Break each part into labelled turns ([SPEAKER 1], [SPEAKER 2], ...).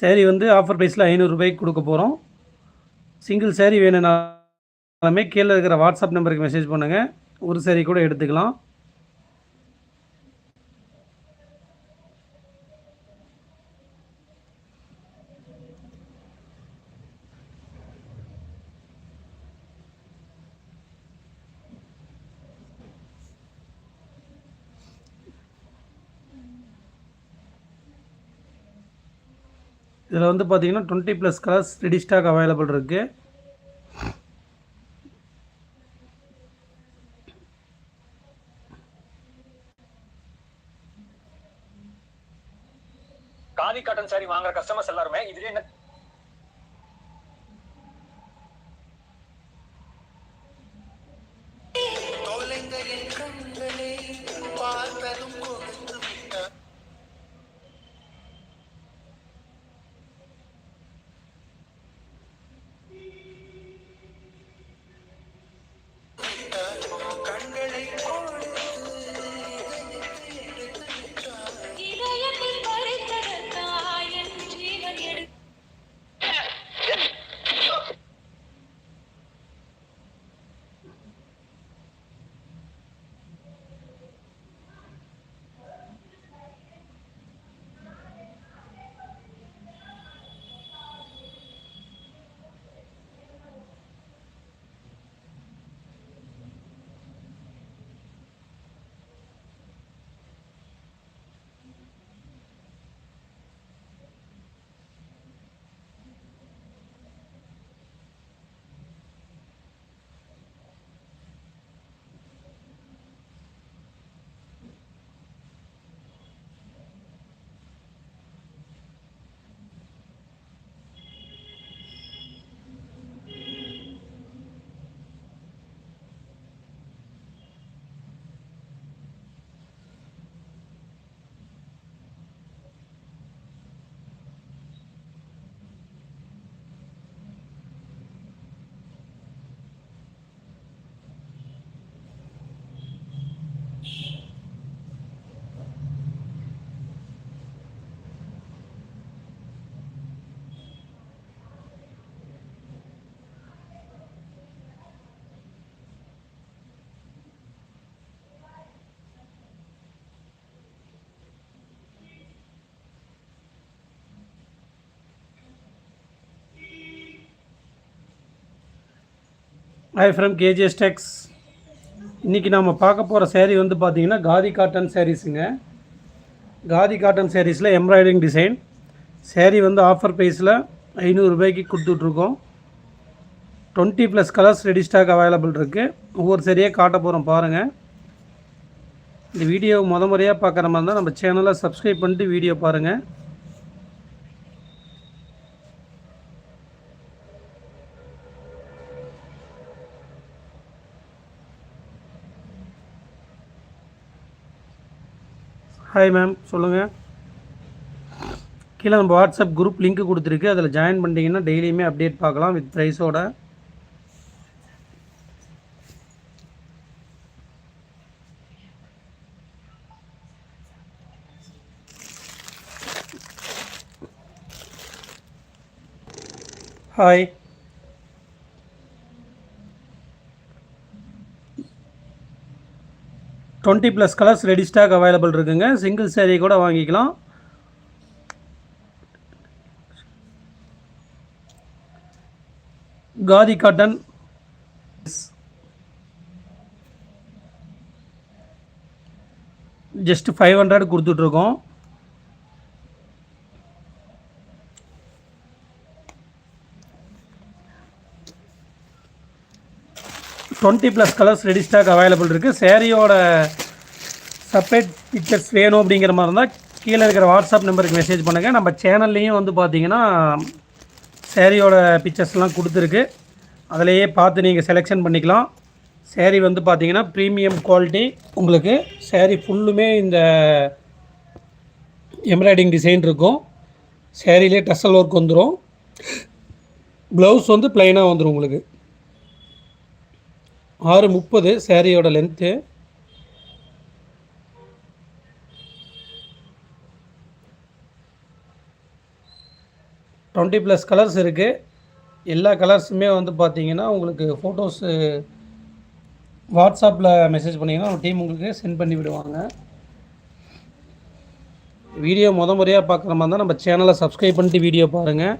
[SPEAKER 1] சேரீ வந்து ஆஃபர் ப்ரைஸில் ஐநூறுரூபாய்க்கு கொடுக்க போகிறோம் சிங்கிள் சேரீ வேணும்னாலுமே கீழே இருக்கிற வாட்ஸ்அப் நம்பருக்கு மெசேஜ் பண்ணுங்கள் ஒரு சேரீ கூட எடுத்துக்கலாம். இதில் வந்து பார்த்திங்கன்னா twenty plus colours ready stock available இருக்குது
[SPEAKER 2] காதி காட்டன் சாரி வாங்குற கஸ்டமர்ஸ் எல்லாருமே இதுல என்ன
[SPEAKER 1] ஹாய் ஃப்ரம் கேஜிஎஸ் டெக்ஸ் இன்றைக்கி நாம் பார்க்க போகிற சேரீ வந்து பார்த்தீங்கன்னா காதி காட்டன் சேரீஸுங்க காதி காட்டன் சேரீஸில் எம்ப்ராய்டிங் டிசைன் சேரீ வந்து ஆஃபர் ப்ரைஸில் ஐநூறுரூபாய்க்கு கொடுத்துட்ருக்கோம். Twenty plus colours ready stock available இருக்குது ஒவ்வொரு சரியாக காட்ட போகிறோம் பாருங்கள் இந்த வீடியோ முத முறையாக பார்க்குற மாதிரி இருந்தால் நம்ம சேனலை சப்ஸ்கிரைப் பண்ணிட்டு வீடியோ பாருங்கள் ஹாய் மேம் சொல்லுங்கள் கீழே நம்ம வாட்ஸ்அப் குரூப் லிங்க் கொடுத்துருக்கு. அதில் ஜாயின் பண்ணிட்டீங்கன்னா டெய்லியுமே அப்டேட் பார்க்கலாம் with ப்ரைஸோட hi twenty plus colours ready stock available இருக்குங்க. சிங்கிள் சேரீ கூட வாங்கிக்கலாம். Khadi cotton. Just five hundred கொடுத்துட்ருக்கோம். Twenty plus colours ready stock available இருக்குது சேரீயோட செப்பரேட் பிக்சர்ஸ் வேணும் அப்படிங்கிற மாதிரி இருந்தால் கீழே இருக்கிற வாட்ஸ்அப் நம்பருக்கு மெசேஜ் பண்ணுங்கள் நம்ம சேனல்லையும் வந்து பார்த்தீங்கன்னா சேரீயோட பிக்சர்ஸ்லாம் கொடுத்துருக்கு. அதிலையே பார்த்து நீங்கள் செலெக்ஷன் பண்ணிக்கலாம். சேரீ வந்து பார்த்தீங்கன்னா ப்ரீமியம் குவாலிட்டி உங்களுக்கு சேரீ ஃபுல்லுமே இந்த எம்ப்ராய்டிங் டிசைன் இருக்கும். சேரீலே டசல் ஒர்க் வந்துடும் ப்ளவுஸ் வந்து ப்ளைனாக வந்துடும் உங்களுக்கு. ஆறு முப்பது சேரீயோட லென்த்து டுவெண்ட்டி ப்ளஸ் கலர்ஸ் இருக்குது எல்லா கலர்ஸுமே வந்து பார்த்தீங்கன்னா உங்களுக்கு ஃபோட்டோஸு வாட்ஸ்அப்பில் மெசேஜ் பண்ணிங்கன்னா ஒரு டீம் உங்களுக்கு சென்ட் பண்ணி விடுவாங்க. வீடியோ முத முறையாக பார்க்குற மாதிரி இருந்தால் நம்ம சேனலை சப்ஸ்கிரைப் பண்ணிட்டு வீடியோ பாருங்கள்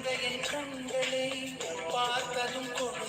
[SPEAKER 3] தொலைந்த என் கண்களை பார்த்ததும்
[SPEAKER 2] கொண்டு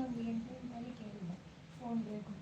[SPEAKER 2] ಇನ್ನೊಂದು
[SPEAKER 4] ಎಂಟು ಗಂಟೆ ಮೇಲೆ ಕೇಳಿದೆ ಫೋನ್ ಬೇಕು